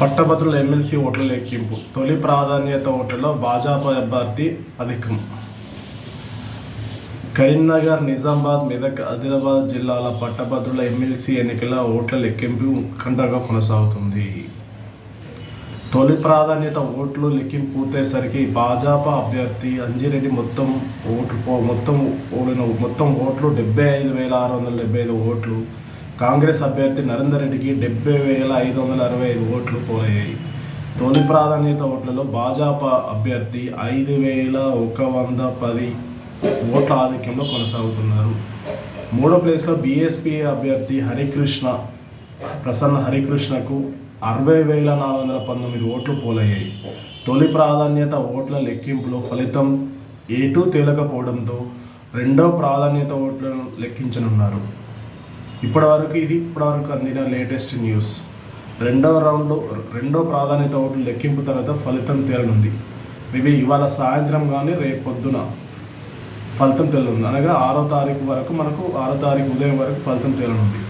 పట్టభద్రుల ఎమ్మెల్సీ ఓట్ల లెక్కింపు. తొలి ప్రాధాన్యత ఓట్లలో భాజపా అభ్యర్థి అధికం. కరీంనగర్ నిజామాబాద్ మెదక్ ఆదిలాబాద్ జిల్లాల పట్టభద్రుల ఎమ్మెల్సీ ఎన్నికల ఓట్ల లెక్కింపు ఉత్కంఠగా కొనసాగుతుంది. తొలి ప్రాధాన్యత ఓట్లు లెక్కింపు పూర్తయ్యేసరికి భాజపా అభ్యర్థి అంజిరెడ్డి మొత్తం ఓట్లు మొత్తం ఓడిన మొత్తం ఓట్లు డెబ్బై ఐదు వేల ఆరు వందల డెబ్బై ఐదు ఓట్లు కాంగ్రెస్ అభ్యర్థి నరేందర్ రెడ్డికి డెబ్బై వేల ఐదు వందల అరవై ఐదు ఓట్లు పోలయ్యాయి. తొలి ప్రాధాన్యత ఓట్లలో భాజపా అభ్యర్థి ఐదు వేల ఒక వంద పది ఓట్ల ఆధిక్యంలో కొనసాగుతున్నారు. మూడో ప్లేస్లో బీఎస్పీ అభ్యర్థి హరికృష్ణ ప్రసన్న హరికృష్ణకు అరవై వేల నాలుగు వందల పంతొమ్మిది ఓట్లు పోలయ్యాయి. తొలి ప్రాధాన్యత ఓట్ల లెక్కింపులో ఫలితం ఏటూ తేలకపోవడంతో రెండో ప్రాధాన్యత ఓట్లను లెక్కించనున్నారు. ఇప్పటివరకు ఇది ఇప్పటివరకు అందిన లేటెస్ట్ న్యూస్. రెండవ రౌండ్లో రెండో ప్రాధాన్యత ఓటు లెక్కింపు తర్వాత ఫలితం తేలనుంది. మేబీ ఇవాళ సాయంత్రం కానీ రేపు పొద్దున ఫలితం తేలనుంది. అనగా ఆరో తారీఖు వరకు మనకు ఆరో తారీఖు ఉదయం వరకు ఫలితం తేలనుంది.